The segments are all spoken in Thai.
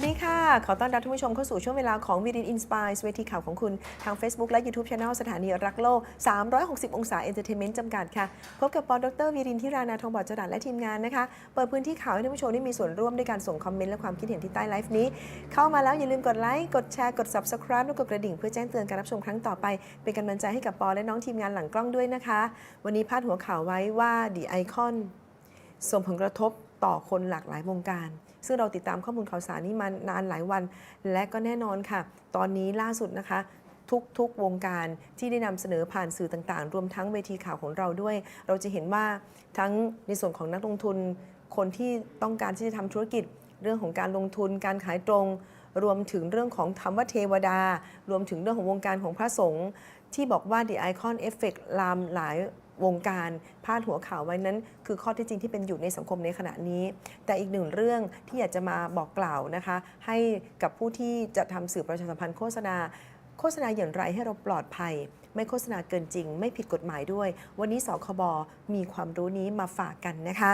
วัสดีค่ะ ขอต้อนรับท่านผู้ชมเข้าสู่ช่วงเวลาของวีดินอินสปายเวทีข่าวของคุณ ทาง Facebook และ YouTube Channel สถานีรักโลก 360 องศาเอนเตอร์เทนเมนต์จำกัดค่ะ พบกับปอดรวีรินทิรานาทองบอดจรัสและทีมงานนะคะ เปิดพื้นที่ข่าวให้ท่านผู้ชมได้มีส่วนร่วมด้วยการส่งคอมเมนต์และความคิดเห็นที่ใต้ไลฟ์นี้ เข้ามาแล้วอย่าลืมกดไลค์กดแชร์กด Subscribe และกดกระดิ่งเพื่อแจ้งเตือนการรับชมครั้งต่อไป เป็นกำลังใจให้กับปอและน้องทีมงานหลังกล้องด้วยนะคะ วันนี้พาดหัวข่าวไว้ว่า The Icon ส่งผลกระทบต่อคนหลากหลายวงการ ซึ่งเราติดตามข้อมูลข่าวสารนี้มานานหลายวัน และก็แน่นอนค่ะ ตอนนี้ล่าสุดนะคะทุกๆวงการที่ได้นำเสนอผ่านสื่อต่างๆ รวมทั้งเวทีข่าวของเราด้วย เราจะเห็นว่าทั้งในส่วนของนักลงทุน คนที่ต้องการที่จะทำธุรกิจ เรื่องของการลงทุน การขายตรง รวมถึงเรื่องของคำว่าเทวดา รวมถึงเรื่องของวงการของพระสงฆ์ที่บอกว่า The Icon Effect ลามหลายวงการพาดหัวข่าวไว้นั้น คือข้อที่จริงที่เป็นอยู่ในสังคมในขณะนี้ แต่อีกหนึ่งเรื่องที่อยากจะมาบอกกล่าวนะคะ ให้กับผู้ที่จะทำสื่อประชาสัมพันธ์โฆษณา โฆษณาอย่างไรให้เราปลอดภัย ไม่โฆษณาเกินจริง ไม่ผิดกฎหมายด้วย วันนี้สคบมีความรู้นี้มาฝากกันนะคะ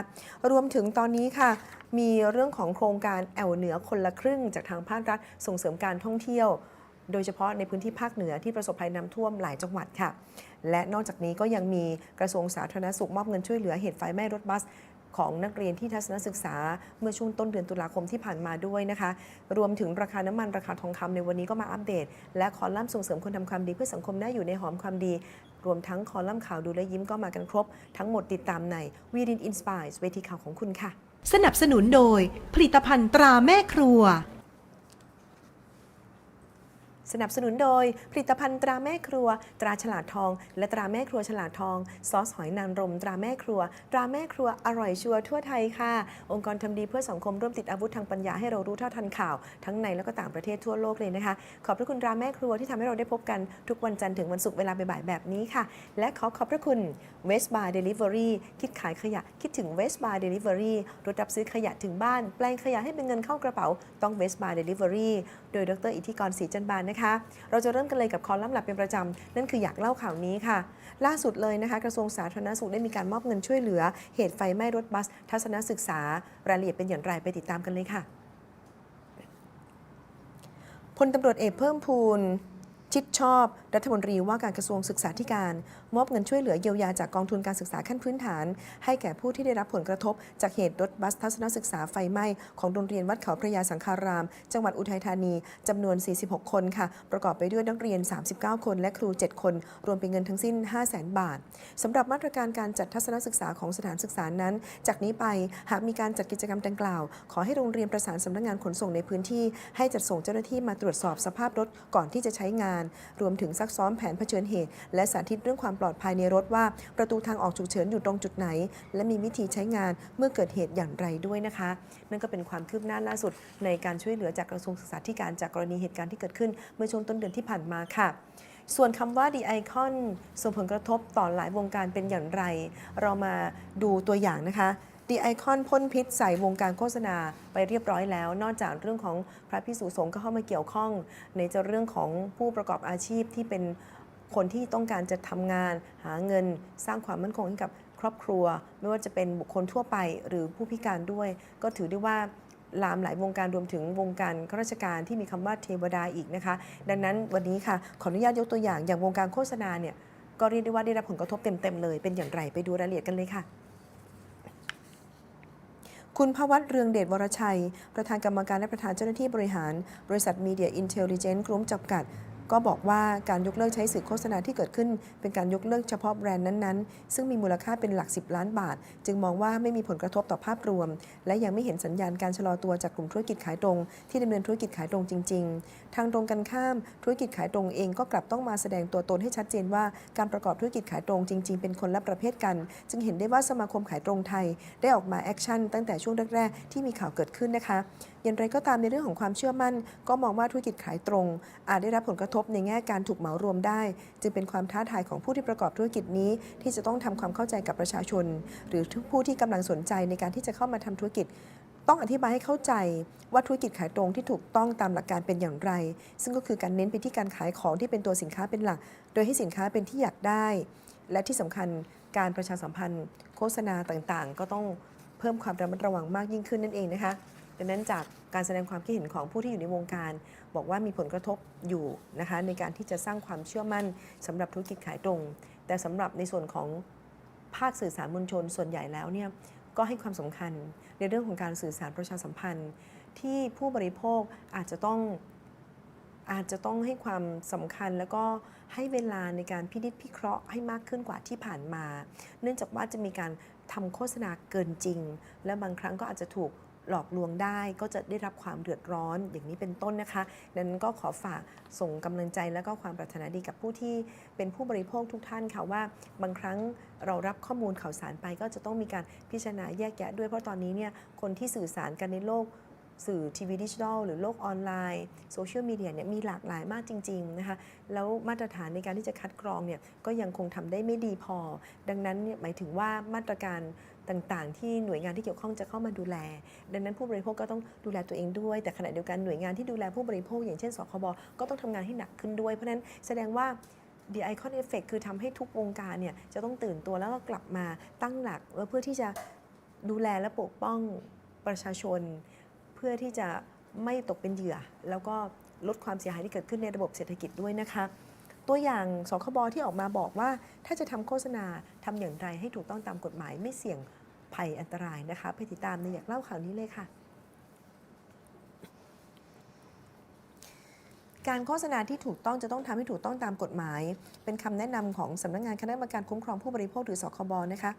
รวมถึงตอนนี้ค่ะ มีเรื่องของโครงการแอวเหนือคนละครึ่ง จากทางภาครัฐส่งเสริมการท่องเที่ยว โดยเฉพาะในพื้นที่ภาคเหนือที่ประสบภัยน้ำท่วมหลายจังหวัดค่ะ และนอกจากนี้ก็ยังมีกระทรวงสาธารณสุขมอบเงินช่วยเหลือเหตุไฟไหม้รถบัส ของนักเรียนที่ทัศนศึกษา เมื่อช่วงต้นเดือนตุลาคมที่ผ่านมาด้วยนะคะ รวมถึงราคาน้ำมันราคาทองคำในวันนี้ก็มาอัปเดต และคอลัมน์ส่งเสริมคนทำความดีเพื่อสังคมน่าอยู่ในหอมความดี รวมทั้งคอลัมน์ข่าวดูและยิ้มก็มากันครบ ทั้งหมดติดตามในวีดินอินสปายเวทีข่าวของคุณค่ะ สนับสนุนโดย ผลิตภัณฑ์ตราแม่ครัว สนับสนุนโดย ผลิตภัณฑ์ตราแม่ครัว ตราฉลาดทอง และตราแม่ครัวฉลาดทอง ซอสหอยนางรม ตราแม่ครัว ตราแม่ครัวอร่อยชัวร์ทั่วไทยค่ะ องค์กรทำดีเพื่อสังคมร่วมติดอาวุธทางปัญญาให้เรารู้เท่าทันข่าว ทั้งในและก็ต่างประเทศทั่วโลกเลยนะคะ ขอบพระคุณตราแม่ครัวที่ทำให้เราได้พบกันทุกวันจันทร์ถึงวันศุกร์เวลาบ่ายๆแบบนี้ค่ะ และขอขอบพระคุณ West Bar Delivery คิดขายขยะคิดถึง West Bar Delivery รถรับซื้อขยะถึงบ้าน แปลงขยะให้เป็นเงินเข้ากระเป๋าต้อง West Bar Delivery โดยดรอิทธิกรศรีจันบานนะคะเราจะเริ่มกันเลยกับคอลัมน์หลักเป็นประจำ นั่นคืออยากเล่าข่าวนี้ค่ะ ล่าสุดเลยนะคะ กระทรวงสาธารณสุขได้มีการมอบเงินช่วยเหลือ เหตุไฟไหม้รถบัส ทัศนศึกษารายละเอียดเป็นอย่างไรไปติดตามกันเลยค่ะพลตำรวจเอกเพิ่มพูน ชิดชอบ รัฐมนตรีว่าการกระทรวงศึกษาธิการ มอบเงินช่วยเหลือเยียวยาจากกองทุนการศึกษาขั้นพื้นฐาน ให้แก่ผู้ที่ได้รับผลกระทบ จากเหตุรถบัสทัศนศึกษาไฟไหม้ของโรงเรียนวัดเขาพระยาสังคาราม จังหวัดอุทัยธานีจำนวน 46 คนค่ะ ประกอบไปด้วยนักเรียน 39 คน และครู 7 คน รวมเป็นเงินทั้งสิ้น 500,000 บาทสำหรับมาตรการการจัดทัศนศึกษาของสถานศึกษานั้น จากนี้ไปหากมีการจัดกิจกรรมดังกล่าว ขอให้โรงเรียนประสานสำนักงานขนส่งในพื้นที่ ให้จัดส่งเจ้าหน้าที่มาตรวจสอบสภาพรถก่อนที่จะใช้งานรวมถึงซักซ้อมแผนเผชิญเหตุ และสาธิตเรื่องความปลอดภัยในรถว่า ประตูทางออกฉุกเฉินอยู่ตรงจุดไหน และมีวิธีใช้งานเมื่อเกิดเหตุอย่างไรด้วยนะคะ นั่นก็เป็นความคืบหน้าล่าสุด ในการช่วยเหลือจากกระทรวงศึกษาธิการจากกรณีเหตุการณ์ที่เกิดขึ้น เมื่อช่วงต้นเดือนที่ผ่านมาค่ะส่วนคำว่า The Icon ส่งผลกระทบต่อหลายวงการเป็นอย่างไร เรามาดูตัวอย่างนะคะ The Icon พ่นพิษใส่วงการโฆษณาไปเรียบร้อยแล้ว นอกจากเรื่องของพระพิสุสงฆ์ก็เข้ามาเกี่ยวข้อง ในจะเรื่องของผู้ประกอบอาชีพที่เป็นคนที่ต้องการจะทำงาน หาเงินสร้างความมั่นคงให้กับครอบครัว ไม่ว่าจะเป็นบุคคลทั่วไปหรือผู้พิการด้วย ก็ถือได้ว่าลามหลายวงการรวมถึงวงการข้าราชการที่มีคำว่าเทวดาอีกนะคะ ดังนั้นวันนี้ค่ะขออนุญาตยกตัวอย่างอย่างวงการโฆษณาเนี่ยก็เรียกได้ว่าได้รับผลกระทบเต็มๆเลยเป็นอย่างไรไปดูรายละเอียดกันเลยค่ะ คุณพวัตเรืองเดชวรชัย ประธานกรรมการและประธานเจ้าหน้าที่บริหาร บริษัทมีเดียอินเทลลิเจนต์กรุ๊ปจำกัด ก็บอกว่าการยกเลิกใช้สื่อโฆษณาที่เกิดขึ้น เป็นการยกเลิกเฉพาะแบรนด์นั้นๆ ซึ่งมีมูลค่าเป็นหลัก 10 ล้านบาท จึงมองว่าไม่มีผลกระทบต่อภาพรวม และยังไม่เห็นสัญญาณการชะลอตัวจากกลุ่มธุรกิจขายตรง ที่ดำเนินธุรกิจขายตรงจริง ๆ ทางตรงกันข้าม ธุรกิจขายตรงเองก็กลับต้องมาแสดงตัวตนให้ชัดเจนว่าการประกอบธุรกิจขายตรงจริง ๆ เป็นคนละประเภทกัน จึงเห็นได้ว่าสมาคมขายตรงไทย ได้ออกมาแอคชั่นตั้งแต่ช่วงแรกๆที่มีข่าวเกิดขึ้นนะคะ อย่างไรก็ตามในเรื่องของความเชื่อมั่น ก็มองว่าธุรกิจขายตรง อาจได้รับผลกระทบในแง่การถูกเหมารวมได้ จึงเป็นความท้าทายของผู้ที่ประกอบธุรกิจนี้ ที่จะต้องทำความเข้าใจกับประชาชน หรือผู้ที่กำลังสนใจในการที่จะเข้ามาทำธุรกิจ ต้องอธิบายให้เข้าใจว่าธุรกิจขายตรงที่ถูกต้องตามหลักการเป็นอย่างไร ซึ่งก็คือการเน้นไปที่การขายของที่เป็นตัวสินค้าเป็นหลัก โดยให้สินค้าเป็นที่อยากได้ และที่สำคัญการประชาสัมพันธ์ โฆษณาต่างๆ ก็ต้องเพิ่มความระมัดระวังมากยิ่งขึ้นนั่นเองนะคะ ดังนั้นจากการแสดงความคิดเห็นของผู้ที่อยู่ในวงการ บอกว่ามีผลกระทบอยู่นะคะในการที่จะสร้างความเชื่อมั่นสำหรับธุรกิจขายตรง แต่สำหรับในส่วนของภาคสื่อสารมวลชนส่วนใหญ่แล้วเนี่ยก็ให้ความสำคัญในเรื่องของการสื่อสารประชาสัมพันธ์ ที่ผู้บริโภคอาจจะต้องอาจจะต้องให้ความสำคัญแล้วก็ให้เวลาในการพินิจพิเคราะห์ให้มากขึ้นกว่าที่ผ่านมา เนื่องจากว่าจะมีการทำโฆษณาเกินจริง และบางครั้งก็อาจจะถูก หลอกลวงได้ก็จะได้รับความเดือดร้อนอย่างนี้เป็นต้นนะคะดังนั้นก็ขอฝากส่งกำลังใจและก็ความปรารถนาดีกับผู้ที่เป็นผู้บริโภคทุกท่านค่ะว่า บางครั้งเรารับข้อมูลข่าวสารไปก็จะต้องมีการพิจารณาแยกแยะด้วยเพราะตอนนี้เนี่ยคนที่สื่อสารกันในโลก สื่อทีวีดิจิทัลหรือโลกออนไลน์โซเชียลมีเดียเนี่ยมีหลากหลายมากจริงๆนะคะแล้วมาตรฐานในการที่จะคัดกรองเนี่ยก็ยังคงทำได้ไม่ดีพอ ดังนั้นหมายถึงว่ามาตรการต่างๆ ที่หน่วยงานที่เกี่ยวข้องจะเข้ามาดูแล ดังนั้นผู้บริโภคก็ต้องดูแลตัวเองด้วย แต่ขณะเดียวกันหน่วยงานที่ดูแลผู้บริโภค อย่างเช่นสคบก็ต้องทำงานให้หนักขึ้นด้วย เพราะฉะนั้นแสดงว่า The Icon Effect คือทำให้ทุกวงการเนี่ยจะต้องตื่นตัวแล้วก็กลับมาตั้งหลักเพื่อที่จะดูแลและปกป้องประชาชน พื่อที่จะไม่ตกเป็นเหยื่อ แล้วก็ลดความเสียหายที่เกิดขึ้นในระบบเศรษฐกิจด้วยนะคะ ตัวอย่างสคบที่ออกมาบอกว่า ถ้าจะทำโฆษณาทำอย่างไรให้ถูกต้องตามกฎหมายไม่เสี่ยงภัยอันตรายนะคะ ไปติดตามในอยากเล่าข่าวนี้เลยค่ะ การโฆษณาที่ถูกต้องจะต้องทำให้ถูกต้องตามกฎหมาย เป็นคำแนะนำของสำนักงานคณะกรรมการคุ้มครองผู้บริโภคหรือสคบนะคะ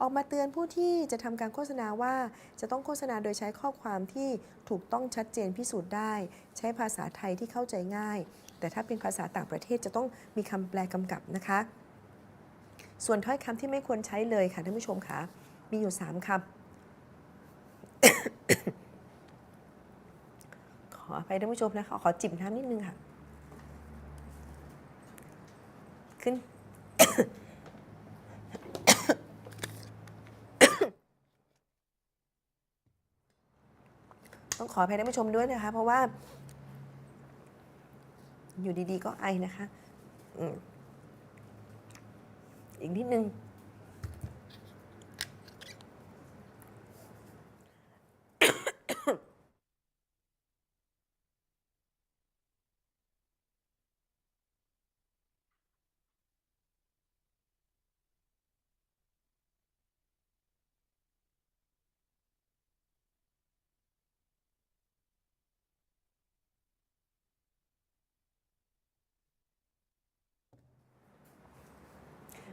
ออกมาเตือนผู้ที่จะทำการโฆษณาว่า จะต้องโฆษณาโดยใช้ข้อความที่ถูกต้องชัดเจนพิสูจน์ได้ ใช้ภาษาไทยที่เข้าใจง่าย แต่ถ้าเป็นภาษาต่างประเทศจะต้องมีคำแปลกำกับนะคะ ส่วนถ้อยคำที่ไม่ควรใช้เลยค่ะท่านผู้ชมคะมีอยู่ 3คำขออภัยท่านผู้ชมนะคะขอจิบน้ำนิดนึงค่ะ ขึ้น ต้องขออภัยท่านผู้ชมด้วยนะคะ เพราะว่า อยู่ดีๆก็ไอนะคะ อีกนิดนึง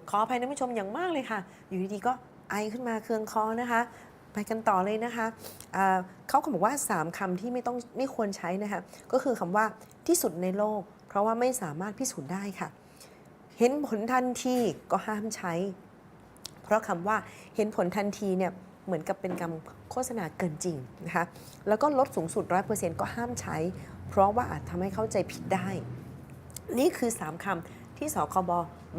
ขออภัยท่านผู้ชมอย่างมากเลยค่ะ อยู่ดีๆก็ไอขึ้นมาเคืองคอนะคะ ไปกันต่อเลยนะคะอ่าเขาก็บอกว่า 3คำที่ไม่ต้องไม่ควรใช้นะคะก็คือคำว่าที่สุดในโลก เพราะว่าไม่สามารถพิสูจน์ได้ค่ะ เห็นผลทันทีก็ห้ามใช้ เพราะคำว่าเห็นผลทันทีเนี่ยเหมือนกับเป็นคำโฆษณาเกินจริงนะคะ แล้วก็ลดสูงสุด 100%ก็ห้ามใช้ เพราะว่าอาจทำให้เข้าใจผิดได้ นี่คือ 3คำที่สคบ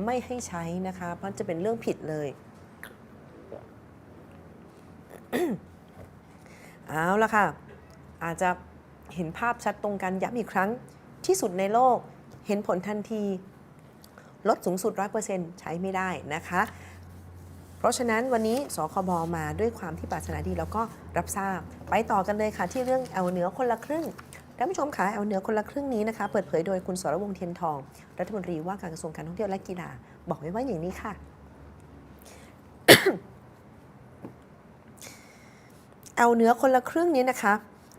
ไม่ให้ใช้นะคะ เพราะจะเป็นเรื่องผิดเลยเอาละค่ะ อาจจะเห็นภาพชัดตรงกันย้ำอีกครั้งที่สุดในโลกเห็นผลทันที ลดสูงสุด 100%ใช้ไม่ได้นะคะ เพราะฉะนั้นวันนี้สคบมาด้วยความที่ปรารถนาดีแล้วก็รับทราบ ไปต่อกันเลยค่ะที่เรื่องแอลเนื้อคนละครึ่ง ท่านผู้ชมคะเอาเหนือคนละครึ่งนี้นะคะ เปิดเผยโดยคุณสรวงเทียนทอง รัฐมนตรีว่าการกระทรวงการท่องเที่ยวและกีฬา บอกไว้ว่าอย่างนี้ค่ะ เอาเนื้อคนละครึ่งนี้นะคะ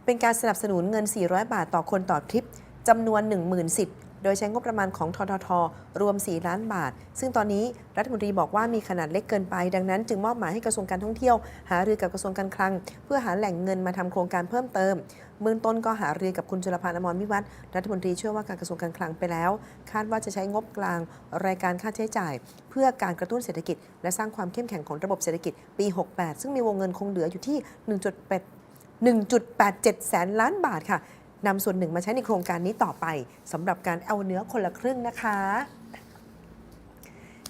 เป็นการสนับสนุนเงิน 400 บาทต่อคนต่อทริปจำนวน 10,000สิทธิ์ โดยใช้งบประมาณของททท รวม 4 ล้านบาท ซึ่งตอนนี้รัฐมนตรีบอกว่ามีขนาดเล็กเกินไป ดังนั้น จึงมอบหมายให้กระทรวงการท่องเที่ยว หารือกับกระทรวงการคลัง เพื่อหาแหล่งเงินมาทำโครงการเพิ่มเติม เบื้องต้นก็หารือกับคุณจุลพันธ์อมรวิวัฒน์รัฐมนตรีช่วยว่าการกระทรวงการคลังไปแล้ว คาดว่าจะใช้งบกลาง รายการค่าใช้จ่าย เพื่อการกระตุ้นเศรษฐกิจ และสร้างความเข้มแข็งของระบบเศรษฐกิจปี 68 ซึ่งมีวงเงินคงเหลืออยู่ที่ 1.8 1.87 แสนล้านบาทค่ะ นำส่วนหนึ่งมาใช้ในโครงการนี้ต่อไปสำหรับการเอาเนื้อคนละครึ่งนะคะ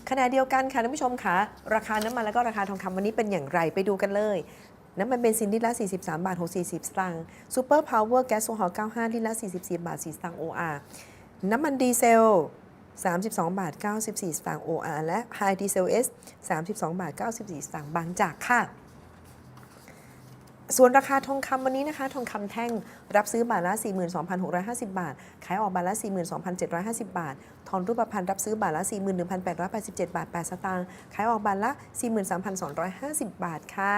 ขณะเดียวกันค่ะท่านผู้ชมคะราคาน้ำมันและก็ราคาทองคำวันนี้เป็นอย่างไรไปดูกันเลยน้ำมันเบนซินลิตรละ 43 บาท 640 สตางค์ซูเปอร์พาวเวอร์แก๊สโซฮอล์95 ลิตรละ 44 บาท 4 สตางค์ OR น้ำมันดีเซล 32 บาท 94 สตางค์ OR และไฮดีเซล S 32 บาท 94 สตางค์บางจากค่ะ ส่วนราคาทองคำวันนี้นะคะ ทองคำแท่งรับซื้อบาทละ 42,650 บาท ขายออกบาทละ 42,750 บาท ทองรูปพรรณรับซื้อบาทละ 41,887 บาท 8 สตางค์ ขายออกบาทละ 43,250 บาทค่ะ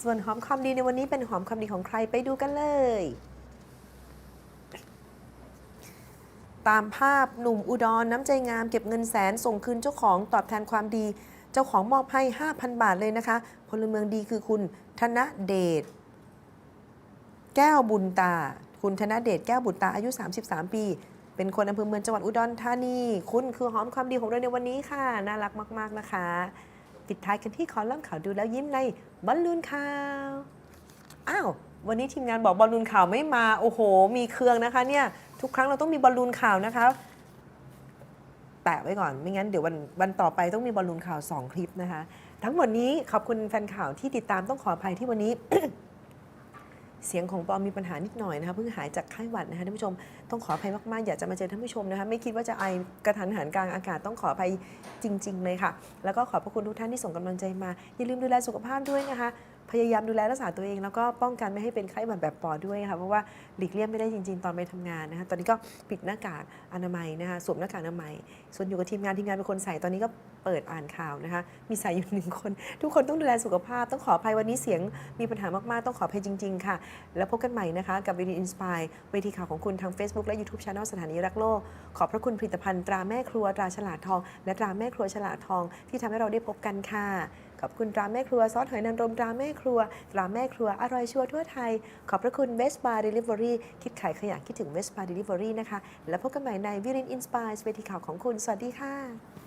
ส่วนหอมคำดีในวันนี้เป็นหอมคำดีของใครไปดูกันเลย ตามภาพหนุ่มอุดรน้ำใจงามเก็บเงินแสนส่งคืนเจ้าของตอบแทนความดี เจ้าของมอบให้ 5,000 บาทเลยนะคะ พลเมืองดีคือคุณธนเดชแก้วบุญตา คุณธนเดชแก้วบุญตาอายุ 33 ปี เป็นคนอำเภอเมืองจังหวัดอุดรธานีคุณคือหอมความดีของเราในวันนี้ค่ะ น่ารักมาก ๆ นะคะ ปิดท้ายกันที่คอลัมน์ข่าวดูแล้วยิ้มในบอลลูนข่าวอ้าววันนี้ทีมงานบอกบอลลูนข่าวไม่มา โอ้โห มีเครื่องนะคะเนี่ย ทุกครั้งเราต้องมีบอลลูนข่าวนะคะ แปะไว้ก่อน ไม่งั้นเดี๋ยววันวันต่อไปต้องมีบอลลูนข่าว 2 คลิปนะคะ ทั้งหมดนี้ขอบคุณแฟนข่าวที่ติดตามต้องขออภัยที่วันนี้ เสียงของปอมีปัญหานิดหน่อยนะคะเพิ่งหายจากไข้หวัดนะคะท่านผู้ชมต้องขออภัยมากๆ อยากจะมาเจอท่านผู้ชมนะคะไม่คิดว่าจะไอกระทันหันกลางอากาศต้องขออภัยจริง ๆ เลยค่ะ แล้วก็ขอบพระคุณทุกท่านที่ส่งกำลังใจมาอย่าลืมดูแลสุขภาพด้วยนะคะ พยายามดูแลรักษาตัวเองแล้วก็ป้องกันไม่ให้เป็นไข้หวัดแบบปอด้วยค่ะเพราะว่าหลีกเลี่ยงไม่ได้จริง ๆ ตอนไปทำงานนะคะตอนนี้ก็ปิดหน้ากากอนามัยนะคะสวมหน้ากากอนามัย ส่วนอยู่กับทีมงานทีมงานเป็นคนใส่ตอนนี้ก็เปิดอ่านข่าวนะคะมีใส่อยู่หนึ่งคน ทุกคนต้องดูแลสุขภาพ ต้องขออภัยวันนี้เสียงมีปัญหามากๆ ต้องขออภัยจริง ๆ ค่ะ แล้วพบกันใหม่นะคะกับวีดีอินสปายเวทีข่าวของคุณทาง Facebook และ YouTube Channel สถานีรักโลก ขอบพระคุณผลิตภัณฑ์ตราแม่ครัวตราฉลาดทอง และตราแม่ครัวฉลาดทองที่ทำให้เราได้พบกันค่ะ ขอบคุณตราแม่ครัวซอสหอยนางรมตราแม่ครัว ตราแม่ครัวอร่อยชัวร์ทั่วไทย ขอบพระคุณเวสปาเดลิเวอรี่คิดขายขยะคิดถึงเวสปาเดลิเวอรี่นะคะ แล้วพบกันใหม่ในวิรินอินสปายสเวทีข่าวของคุณ สวัสดีค่ะ